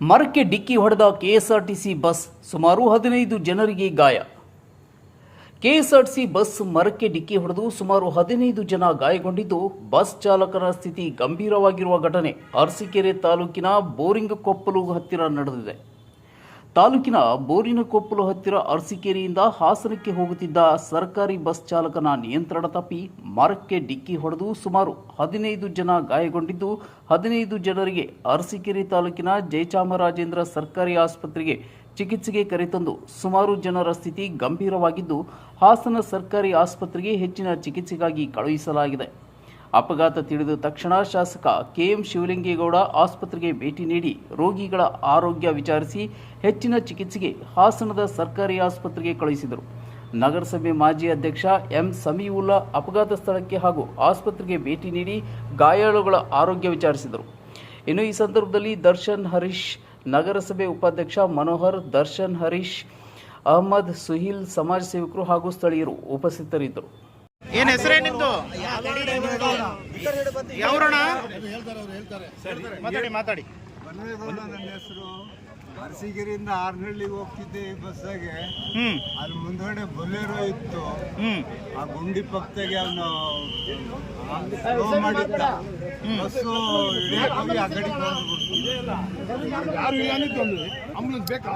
ಮರಕ್ಕೆ ಡಿಕ್ಕಿ ಹೊಡೆದ ಕೆಎಸ್ಆರ್ಟಿಸಿ ಬಸ್ ಸುಮಾರು ಹದಿನೈದು ಜನರಿಗೆ ಗಾಯ. ಕೆಎಸ್ಆರ್ಟಿಸಿ ಬಸ್ ಮರಕ್ಕೆ ಡಿಕ್ಕಿ ಹೊಡೆದು ಸುಮಾರು ಹದಿನೈದು ಜನ ಗಾಯಗೊಂಡಿದ್ದು ಬಸ್ ಚಾಲಕನ ಸ್ಥಿತಿ ಗಂಭೀರವಾಗಿರುವ ಘಟನೆ ಅರಸೀಕೆರೆ ತಾಲೂಕಿನ ಬೋರಿಂಗ್ ಕೊಪ್ಪಲು ಹತ್ತಿರ ನಡೆದಿದೆ. ತಾಲೂಕಿನ ಬೋರಿನಕೊಪ್ಪಲು ಹತ್ತಿರ ಅರಸಿಕೇರಿಯಿಂದ ಹಾಸನಕ್ಕೆ ಹೋಗುತ್ತಿದ್ದ ಸರ್ಕಾರಿ ಬಸ್ ಚಾಲಕನ ನಿಯಂತ್ರಣ ತಪ್ಪಿ ಮರಕ್ಕೆ ಡಿಕ್ಕಿ ಹೊಡೆದು ಸುಮಾರು ಹದಿನೈದು ಜನ ಗಾಯಗೊಂಡಿದ್ದು, ಹದಿನೈದು ಜನರಿಗೆ ಅರಸಿಕೇರಿ ತಾಲೂಕಿನ ಜಯಚಾಮರಾಜೇಂದ್ರ ಸರ್ಕಾರಿ ಆಸ್ಪತ್ರೆಗೆ ಚಿಕಿತ್ಸೆಗೆ ಕರೆತಂದು ಸುಮಾರು ಜನರ ಸ್ಥಿತಿ ಗಂಭೀರವಾಗಿದ್ದು, ಹಾಸನ ಸರ್ಕಾರಿ ಆಸ್ಪತ್ರೆಗೆ ಹೆಚ್ಚಿನ ಚಿಕಿತ್ಸೆಗಾಗಿ ಕಳುಹಿಸಲಾಗಿದೆ. ಅಪಘಾತ ತಿಳಿದ ತಕ್ಷಣ ಶಾಸಕ ಕೆಎಂ ಶಿವಲಿಂಗೇಗೌಡ ಆಸ್ಪತ್ರೆಗೆ ಭೇಟಿ ನೀಡಿ ರೋಗಿಗಳ ಆರೋಗ್ಯ ವಿಚಾರಿಸಿ ಹೆಚ್ಚಿನ ಚಿಕಿತ್ಸೆಗೆ ಹಾಸನದ ಸರ್ಕಾರಿ ಆಸ್ಪತ್ರೆಗೆ ಕಳುಹಿಸಿದರು. ನಗರಸಭೆ ಮಾಜಿ ಅಧ್ಯಕ್ಷ ಎಂ ಸಮೀವುಲ್ಲಾ ಅಪಘಾತ ಸ್ಥಳಕ್ಕೆ ಹಾಗೂ ಆಸ್ಪತ್ರೆಗೆ ಭೇಟಿ ನೀಡಿ ಗಾಯಾಳುಗಳ ಆರೋಗ್ಯ ವಿಚಾರಿಸಿದರು. ಇನ್ನು ಈ ಸಂದರ್ಭದಲ್ಲಿ ದರ್ಶನ್ ಹರೀಶ್, ನಗರಸಭೆ ಉಪಾಧ್ಯಕ್ಷ ಮನೋಹರ್, ದರ್ಶನ್ ಹರೀಶ್, ಅಹಮದ್, ಸುಹೀಲ್, ಸಮಾಜ ಸೇವಕರು ಹಾಗೂ ಸ್ಥಳೀಯರು ಉಪಸ್ಥಿತರಿದ್ದರು. ಏನ್ ಹೆಸರೇ ನಿಮ್ದು? ಯಾವ್ರಣ ಮಾತಾಡಿ ಮಾತಾಡಿ. ನನ್ನ ಹೆಸರು ಅರಸಿಗಿರಿಯಿಂದ ಆರ್ನಹಳ್ಳಿಗೆ ಹೋಗ್ತಿದ್ದೆ ಈ ಬಸ್ಸಾಗೆ. ಹ್ಮ್. ಅಲ್ಲಿ ಮುಂದ್ಗಡೆ ಬೊಲೆರೋ ಇತ್ತು. ಹ್ಮ್. ಆ ಗುಂಡಿ ಪಕ್ಕದಾಗೆ ಅವನು ಸ್ಲೋ ಮಾಡಿದ್ದ. ಬಸ್ಸು ಇಳಿಯಕ್ಕೆ ಹೋಗಿ ಆ ಕಡೆಗೆ ಬಂದ್ಬಿಡ್ತು. ಯಾರು ಅಂದ್ರೆ ಆಂಬುಲೆನ್ಸ್ ಬೇಕಾ?